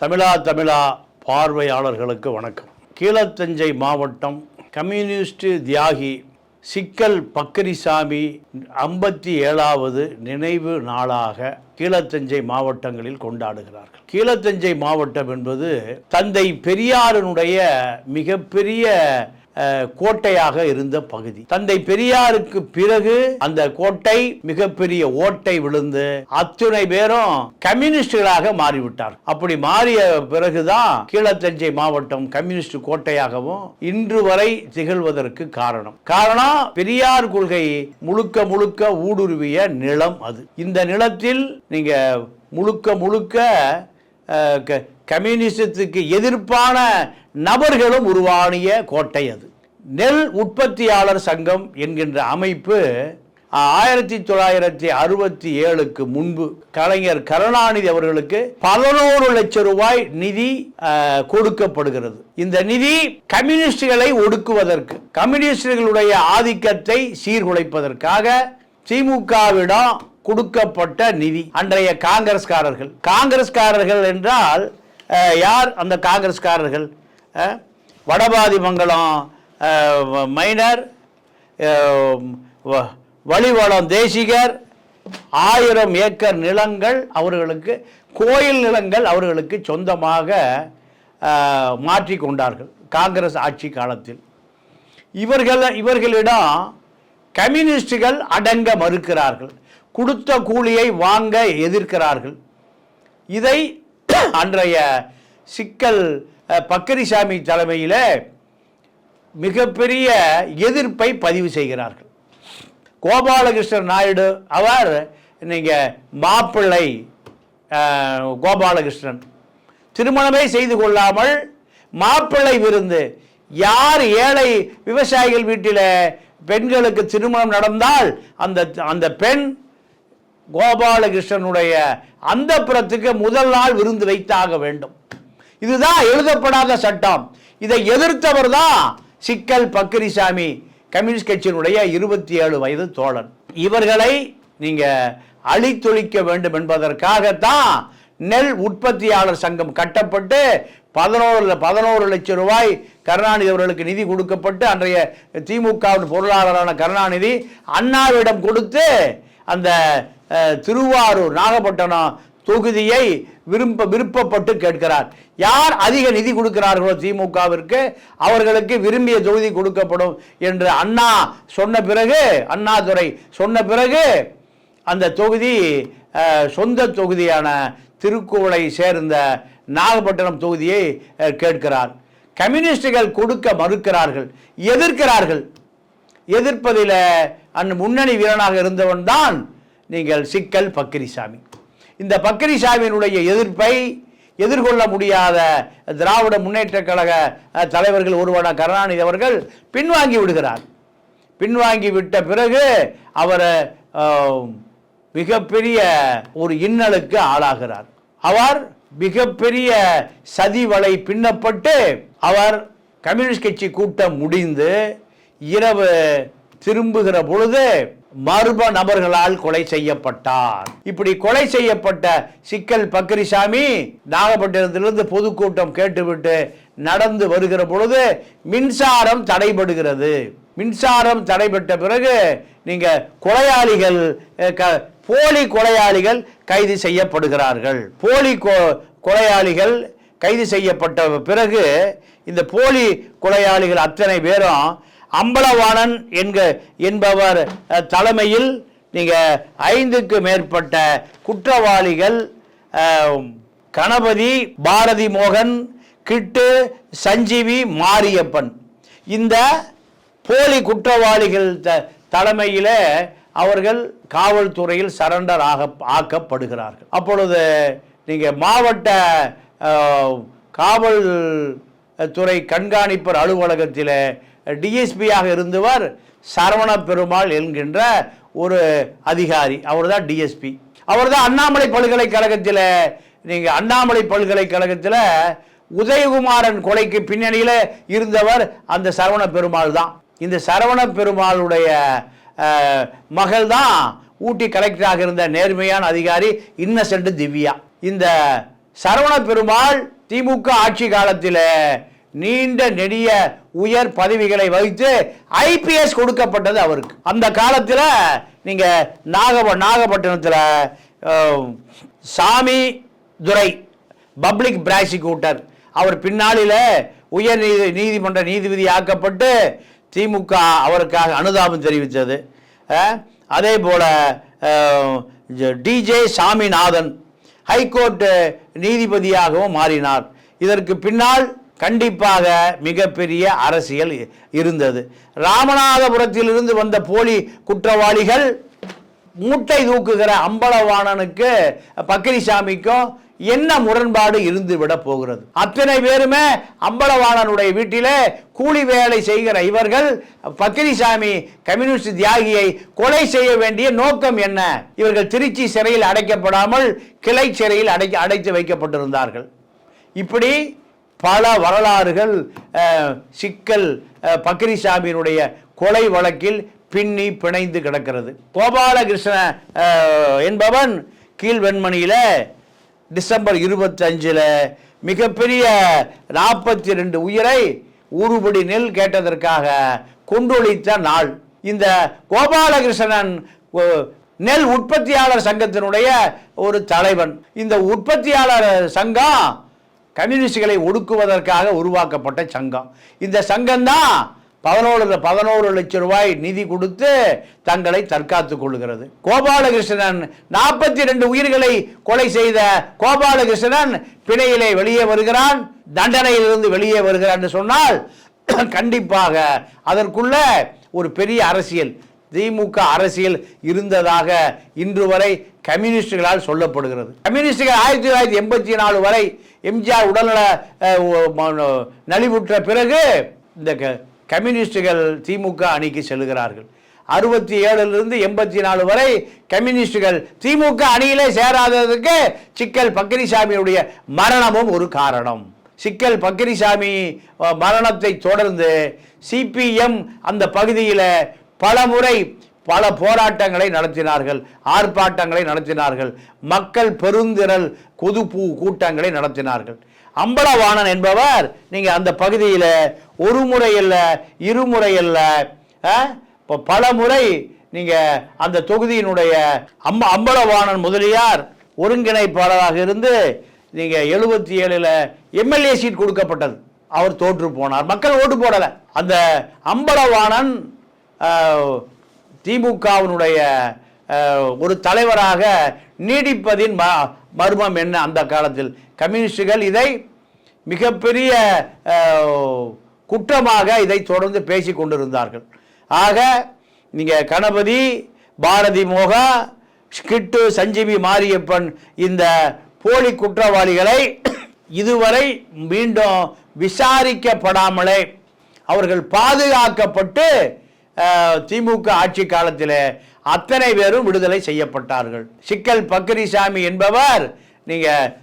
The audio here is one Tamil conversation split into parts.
தமிழா தமிழா பார்வையாளர்களுக்கு வணக்கம். கீழத்தஞ்சை மாவட்டம் கம்யூனிஸ்ட் தியாகி சிக்கல் பக்கரிசாமி ஐம்பத்தி ஏழாவது நினைவு நாளாக கீழத்தஞ்சை மாவட்டங்களில் கொண்டாடுகிறார்கள். கீழத்தஞ்சை மாவட்டம் என்பது தந்தை பெரியாரினுடைய மிகப்பெரிய கோட்டையாக இருந்த பகுதி. தந்தை பெரியாருக்கு பிறகு அந்த கோட்டை மிகப்பெரிய ஓட்டை விழுந்து அத்துணை பேரும் கம்யூனிஸ்டுகளாக மாறிவிட்டார். அப்படி மாறிய பிறகுதான் கீழத்தஞ்சை மாவட்டம் கம்யூனிஸ்ட் கோட்டையாகவும் இன்று வரை திகழ்வதற்கு காரணம். காரணம் பெரியார் கொள்கை முழுக்க முழுக்க ஊடுருவிய நிலம் அது. இந்த நிலத்தில் நீங்க முழுக்க முழுக்க க- கம்யூனிசத்துக்கு எதிர்ப்பான நபர்களும் உருவானிய கோட்டை அது. நெல் உற்பத்தியாளர் சங்கம் என்கின்ற அமைப்பு ஆயிரத்தி தொள்ளாயிரத்தி அறுபத்தி ஏழுக்கு முன்பு கலைஞர் கருணாநிதி அவர்களுக்கு பதினோரு லட்சம் ரூபாய் நிதி கொடுக்கப்படுகிறது. இந்த நிதி கம்யூனிஸ்டுகளை ஒடுக்குவதற்கு கம்யூனிஸ்டுகளுடைய ஆதிக்கத்தை சீர்குலைப்பதற்காக திமுகவிடம் கொடுக்கப்பட்ட நிதி. அன்றைய காங்கிரஸ்காரர்கள் காங்கிரஸ்காரர்கள் என்றால் யார் அந்த காங்கிரஸ்காரர்கள்? வடபாதிமங்கலம் மைனர் வழிவளம் தேசிகர் ஆயிரம் ஏக்கர் நிலங்கள் அவர்களுக்கு கோயில் நிலங்கள் அவர்களுக்கு சொந்தமாக மாற்றி கொண்டார்கள் காங்கிரஸ் ஆட்சி காலத்தில். இவர்கள் இவர்களிடம் கம்யூனிஸ்டுகள் அடங்க மறுக்கிறார்கள். கொடுத்த கூலியை வாங்க எதிர்க்கிறார்கள். இதை அன்றைய சிக்கல் பக்கரிசாமி தலைமையில் மிகப்பெரிய எதிர்ப்பை பதிவு செய்கிறார்கள். கோபாலகிருஷ்ணன் நாயுடு அவர் நீங்கள் மாப்பிள்ளை கோபாலகிருஷ்ணன். திருமணமே செய்து கொள்ளாமல் மாப்பிள்ளை விருந்து. யார் ஏழை விவசாயிகள் வீட்டில் பெண்களுக்கு திருமணம் நடந்தால் அந்த அந்த பெண் கோபாலகிருஷ்ணனுடைய அந்த புறத்துக்கு முதல் நாள் விருந்து வைத்தாக வேண்டும். இதுதான் எழுதப்படாத சட்டம். இதை எதிர்த்தவர் தான் சிக்கல் பக்கிரிசாமி கம்யூனிஸ்ட் கட்சியினுடைய இருபத்தி ஏழு வயது தோழன். இவர்களை நீங்கள் அழித்தொழிக்க வேண்டும் என்பதற்காகத்தான் நெல் உற்பத்தியாளர் சங்கம் கட்டப்பட்டு பதினோரு பதினோரு லட்சம் ரூபாய் கருணாநிதி அவர்களுக்கு நிதி கொடுக்கப்பட்டு அன்றைய திமுகவின் பொருளாளரான கருணாநிதி அண்ணாவிடம் கொடுத்து அந்த திருவாரூர் நாகப்பட்டினம் தொகுதியை விரும்ப விருப்பப்பட்டு கேட்கிறார். யார் அதிக நிதி கொடுக்கிறார்களோ திமுகவிற்கு அவர்களுக்கு விரும்பிய தொகுதி கொடுக்கப்படும் என்று அண்ணா சொன்ன பிறகு அண்ணாதுரை சொன்ன பிறகு அந்த தொகுதி சொந்த தொகுதியான திருக்குவளை சேர்ந்த நாகப்பட்டினம் தொகுதியை கேட்கிறார். கம்யூனிஸ்டுகள் கொடுக்க மறுக்கிறார்கள். எதிர்க்கிறார்கள். எதிர்ப்பதில் அந் முன்னணி வீரனாக இருந்தவன் தான் நீங்கள் சிக்கல் பக்கிரிசாமி. இந்த பக்கிரிசாமியினுடைய எதிர்ப்பை எதிர்கொள்ள முடியாத திராவிட முன்னேற்ற கழக தலைவர்கள் ஒருவன கருணாநிதி அவர்கள் பின்வாங்கி விடுகிறார். பின்வாங்கி விட்ட பிறகு அவர் மிகப்பெரிய ஒரு இன்னலுக்கு ஆளாகிறார். அவர் மிகப்பெரிய சதி வலை பின்னப்பட்டு அவர் கம்யூனிஸ்ட் கட்சி கூட்டம் முடிந்து இரவு திரும்புகிற பொழுது மர்ம நபர்களால் கொலை செய்யப்பட்டார். இப்படி கொலை செய்யப்பட்ட சிக்கல் பக்கரிசாமி நாகப்பட்டினத்திலிருந்து பொதுக்கூட்டம் கேட்டுவிட்டு நடந்து வருகிற பொழுது மின்சாரம் தடைபடுகிறது. மின்சாரம் தடைபட்ட பிறகு நீங்க கொலையாளிகள் க- போலி கொலையாளிகள் கைது செய்யப்படுகிறார்கள். போலி கொ- கொலையாளிகள் கைது செய்யப்பட்ட பிறகு இந்த போலி கொலையாளிகள் அத்தனை பேரும் அம்பலவாணன் என்க என்பவர் தலைமையில் நீங்கள் ஐந்துக்கு மேற்பட்ட குற்றவாளிகள் கணபதி பாரதி மோகன் கிட்டு சஞ்சீவி மாரியப்பன். இந்த போலி குற்றவாளிகள் த தலைமையில் அவர்கள் காவல்துறையில் சரண்டர் ஆக ஆக்கப்படுகிறார்கள். அப்பொழுது நீங்கள் மாவட்ட காவல் துறை கண்காணிப்பர் அலுவலகத்தில் டிஎஸ்பியாக இருந்தவர் சரவண பெருமாள் என்கின்ற ஒரு அதிகாரி. அவர் தான் டிஎஸ்பி. அவர் தான் அண்ணாமலை பல்கலைக்கழகத்தில் நீங்கள் அண்ணாமலை பல்கலைக்கழகத்தில் உதயகுமாரன் கொலைக்கு பின்னணியில் இருந்தவர் அந்த சரவண பெருமாள் தான். இந்த சரவண பெருமாளுடைய மகள் தான் ஊட்டி கலெக்டராக இருந்த நேர்மையான அதிகாரி இன்னசென்ட் திவ்யா. இந்த சரவண பெருமாள் திமுக ஆட்சி காலத்தில் நீண்ட நெடிய உயர் பதவிகளை வகித்து ஐபிஎஸ் கொடுக்கப்பட்டது அவருக்கு. அந்த காலத்தில் நீங்கள் நாகப நாகப்பட்டினத்தில் சாமி துரை பப்ளிக் பிராசிக்யூட்டர் அவர் பின்னாளில் உயர் நீதி நீதிமன்ற நீதிபதி ஆக்கப்பட்டு திமுக அவருக்காக அனுதாபம் தெரிவித்தது. அதே போல் D J Saminathan high court நீதிபதியாகவும் மாறினார். இதற்கு பின்னால் கண்டிப்பாக மிகப்பெரிய அரசியல் இருந்தது. ராமநாதபுரத்திலிருந்து வந்த போலி குற்றவாளிகள் மூட்டை தூக்குகிற அம்பலவாணனுக்கு பக்கிரிசாமிக்கும் என்ன முரண்பாடு இருந்து விட போகிறது? அத்தனை பேருமே அம்பலவாணனுடைய வீட்டிலே கூலி வேலை செய்கிற இவர்கள் பக்கிரிசாமி கம்யூனிஸ்ட் தியாகியை கொலை செய்ய வேண்டிய நோக்கம் என்ன? இவர்கள் திருச்சி சிறையில் அடைக்கப்படாமல் கிளை சிறையில் அடைக்க அடைத்து வைக்கப்பட்டிருந்தார்கள். இப்படி பல வரலாறுகள் சிக்கல் அஹ், பக்கிரிசாமியினுடைய கொலை வழக்கில் பின்னி பிணைந்து கிடக்கிறது. கோபாலகிருஷ்ண என்பவன் என்பவன் கீழ்வெண்மணியில் டிசம்பர் இருபத்தஞ்சில் மிகப்பெரிய நாற்பத்தி ரெண்டு உயிரை ஊறுபடி நெல் கேட்டதற்காக கொண்டொழித்த நாள். இந்த கோபாலகிருஷ்ணன் நெல் உற்பத்தியாளர் சங்கத்தினுடைய ஒரு தலைவன். இந்த உற்பத்தியாளர் சங்கம் கம்யூனிஸ்டுகளை ஒடுக்குவதற்காக உருவாக்கப்பட்ட சங்கம். இந்த சங்கம்தான் பதினோரு பதினோரு லட்சம் ரூபாய் நிதி கொடுத்து தங்களை தற்காத்துக் கொள்கிறது கோபாலகிருஷ்ணன் நாற்பத்தி ரெண்டு உயிர்களை கொலை செய்த கோபாலகிருஷ்ணன் பிணையிலே வெளியே வருகிறான் தண்டனையிலிருந்து வெளியே வருகிறான் என்று சொன்னால் கண்டிப்பாக அதற்குள்ள ஒரு பெரிய அரசியல் திமுக அரசியல் இருந்ததாக இன்று வரை கம்யூனிஸ்டுகளால் சொல்லப்படுகிறது. கம்யூனிஸ்டுகள் ஆயிரத்தி தொள்ளாயிரத்தி எண்பத்தி நாலு வரை எம்ஜிஆர் உடல்நல நலிவுற்ற பிறகு இந்த க- கம்யூனிஸ்டுகள் திமுக அணிக்கு செல்கிறார்கள் அறுபத்தி ஏழுலேருந்து எண்பத்தி நாலு வரை கம்யூனிஸ்டுகள் திமுக அணியிலே சேராததுக்கு சிக்கல் பக்கிரிசாமியுடைய மரணமும் ஒரு காரணம். சிக்கல் பக்கிரிசாமி மரணத்தை தொடர்ந்து சிபிஎம் அந்த பகுதியில் பல முறை பல போராட்டங்களை நடத்தினார்கள் ஆர்ப்பாட்டங்களை நடத்தினார்கள் மக்கள் பெருந்திரள் கொதுப்பு கூட்டங்களை நடத்தினார்கள். அம்பலவாணன் என்பவர். நீங்கள் அந்த பகுதியில் ஒரு முறை இல்லை இருமுறை இல்லை இப்போ பல முறை நீங்கள் அந்த தொகுதியினுடைய அம்ப அம்பலவாணன் முதலியார் ஒருங்கிணைப்பாளராக இருந்து நீங்கள் எழுபத்தி ஏழில் எம்எல்ஏ சீட் கொடுக்கப்பட்டது. அவர் தோற்று போனார். மக்கள் ஓட்டு போடலை. அந்த அம்பலவாணன் திமுகவினுடைய ஒரு தலைவராக நீடிப்பதின் ம- மர்மம் என்ன அந்த காலத்தில்? கம்யூனிஸ்டுகள் இதை மிகப்பெரிய குற்றமாக இதை தொடர்ந்து பேசிக் கொண்டிருந்தார்கள். ஆக நீங்கள் கணபதி பாரதி மோகா ஸ்கிட்டு சஞ்சீவி மாரியப்பன் இந்த போலி குற்றவாளிகளை இதுவரை மீண்டும் விசாரிக்கப்படாமலே அவர்கள் பாதுகாக்கப்பட்டு திமுக ஆட்சி காலத்தில் அத்தனை பேரும் விடுதலை செய்யப்பட்டார்கள். சிக்கல் பக்கரிசாமி என்பவர் நீங்கள்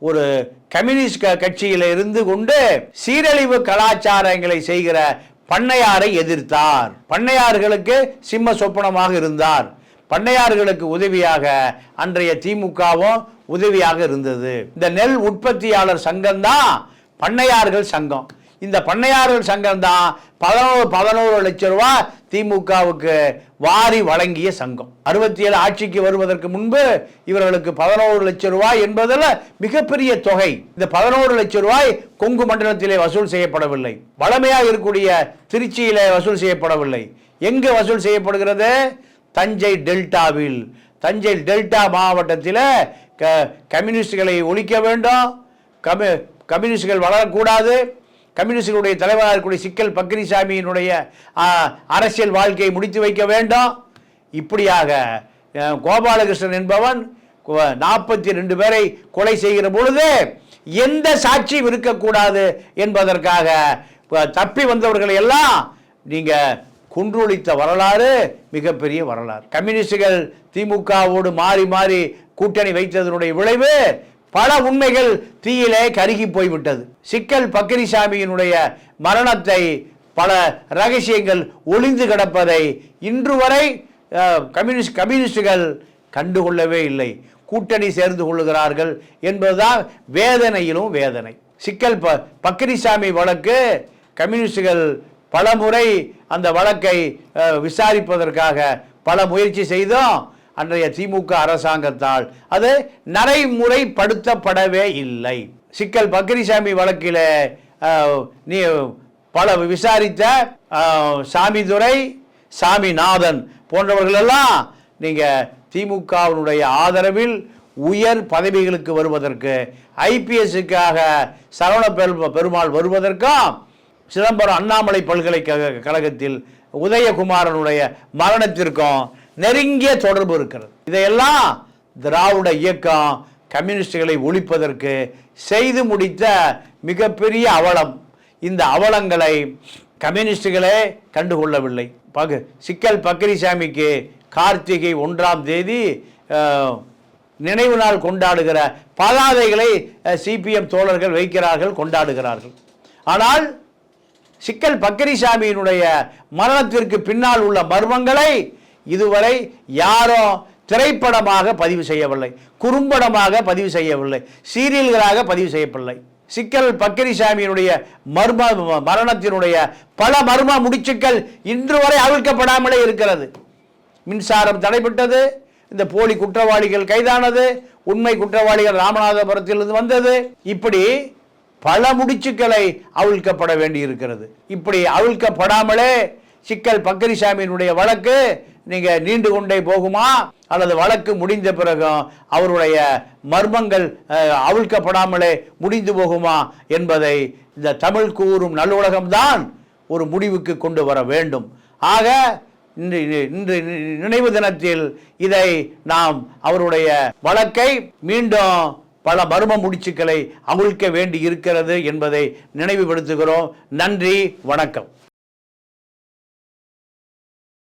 ஒரு கம்யூனிஸ்ட் க- கட்சியில் இருந்து கொண்டு சீரழிவு கலாச்சாரங்களை செய்கிற பண்ணையாரை எதிர்த்தார். பண்ணையார்களுக்கு சிம்ம சொப்பனமாக இருந்தார். பண்ணையார்களுக்கு உதவியாக அன்றைய திமுகவும் உதவியாக இருந்தது. இந்த நெல் உற்பத்தியாளர் சங்கம் தான் பண்ணையார்கள் சங்கம். இந்த பண்ணையார்கள் சங்கம் தான் பதினோரு பதினோரு லட்சம் ரூபாய் திமுகவுக்கு வாரி வழங்கிய சங்கம். அறுபத்தி ஏழு ஆட்சிக்கு வருவதற்கு முன்பு இவர்களுக்கு பதினோரு லட்சம் ரூபாய் என்பதில் மிகப்பெரிய தொகை. இந்த பதினோரு லட்சம் ரூபாய் கொங்கு மண்டலத்திலே வசூல் செய்யப்படவில்லை. வளமையாக இருக்கக்கூடிய திருச்சியிலே வசூல் செய்யப்படவில்லை. எங்கு வசூல் செய்யப்படுகிறது? தஞ்சை டெல்டாவில். தஞ்சை டெல்டா மாவட்டத்தில் க கம்யூனிஸ்டுகளை ஒழிக்க வேண்டும். கம்யூ கம்யூனிஸ்டுகள் வளரக்கூடாது. கம்யூனிஸ்டுடைய தலைவராக இருக்கக்கூடிய சிக்கல் பக்ரிசாமியினுடைய அரசியல் வாழ்க்கையை முடித்து வைக்க வேண்டும். இப்படியாக கோபாலகிருஷ்ணன் என்பவன் நாற்பத்தி ரெண்டு பேரை கொலை செய்கிற பொழுது எந்த சாட்சியும் இருக்கக்கூடாது என்பதற்காக தப்பி வந்தவர்களை எல்லாம் நீங்கள் குன்றொழித்த வரலாறு மிகப்பெரிய வரலாறு. கம்யூனிஸ்டுகள் திமுகவோடு மாறி மாறி கூட்டணி வைத்ததனுடைய விளைவு பல உண்மைகள் தீயிலே கருகி போய்விட்டது. சிக்கல் பக்கிரிசாமியினுடைய மரணத்தை பல ரகசியங்கள் ஒளிந்து கிடப்பதை இன்று வரை கம்யூனிஸ்ட் கம்யூனிஸ்டுகள் கண்டுகொள்ளவே இல்லை. கூட்டணி சேர்ந்து கொள்ளுகிறார்கள் என்பதுதான் வேதனையிலும் வேதனை. சிக்கல் ப பக்கிரிசாமி வழக்கு கம்யூனிஸ்டுகள் பலமுறை அந்த வழக்கை விசாரிப்பதற்காக பல முயற்சி செய்தோம். அன்றைய திமுக அரசாங்கத்தால் அது நடைமுறைப்படுத்தப்படவே இல்லை. சிக்கல் பக்ரிசாமி வழக்கில் நீ பல விசாரித்த சாமிதுரை சாமிநாதன் போன்றவர்களெல்லாம் நீங்கள் திமுகவினுடைய ஆதரவில் உயர் பதவிகளுக்கு வருவதற்கு ஐபிஎஸ்ஸுக்காக சரவண பெரு- பெருமாள் வருவதற்கும் சிதம்பரம் அண்ணாமலை பல்கலைக்கழக கழகத்தில் உதயகுமாரனுடைய மரணத்திற்கும் நெருங்கிய தொடர்பு இருக்கிறது. இதையெல்லாம் திராவிட இயக்கம் கம்யூனிஸ்டுகளை ஒழிப்பதற்கு செய்து முடித்த மிகப்பெரிய அவலம். இந்த அவலங்களை கம்யூனிஸ்டுகளே கண்டுகொள்ளவில்லை. பகு சிக்கல் பக்கரிசாமிக்கு கார்த்திகை ஒன்றாம் தேதி நினைவு நாள் கொண்டாடுகிற பதாதைகளை சிபிஎம் தோழர்கள் வைக்கிறார்கள் கொண்டாடுகிறார்கள். ஆனால் சிக்கல் பக்கரிசாமியினுடைய மரணத்திற்கு பின்னால் உள்ள மர்மங்களை இதுவரை யாரும் திரைப்படமாக பதிவு செய்யவில்லை குறும்படமாக பதிவு செய்யவில்லை சீரியல்களாக பதிவு செய்யப்படவில்லை சிக்கல் பக்கிரிசாமியினுடைய மர்ம மரணத்தினுடைய பல மர்ம முடிச்சுக்கள் இன்று வரை அவிழ்க்கப்படாமலே இருக்கிறது. மின்சாரம் தடைபட்டது இந்த போலி குற்றவாளிகள் கைதானது உண்மை குற்றவாளிகள் ராமநாதபுரத்திலிருந்து வந்தது. இப்படி பல முடிச்சுக்களை அவிழ்க்கப்பட வேண்டி இருக்கிறது இப்படி அவிழ்க்கப்படாமலே சிக்கல் பக்கரிசாமியினுடைய வழக்கு நீங்க நீண்டு கொண்டே போகுமா? அல்லது வழக்கு முடிந்த பிறகும் அவருடைய மர்மங்கள் அவிழ்க்கப்படாமலே முடிந்து போகுமா என்பதை இந்த தமிழ் கூறும் நல்லுலகம்தான் ஒரு முடிவுக்கு கொண்டு வர வேண்டும். ஆக இன்று இன்று நினைவு தினத்தில் இதை நாம் அவருடைய வழக்கை மீண்டும் பல மர்ம முடிச்சுக்களை அவிழ்க்க வேண்டி இருக்கிறது என்பதை நினைவுபடுத்துகிறோம். நன்றி வணக்கம்.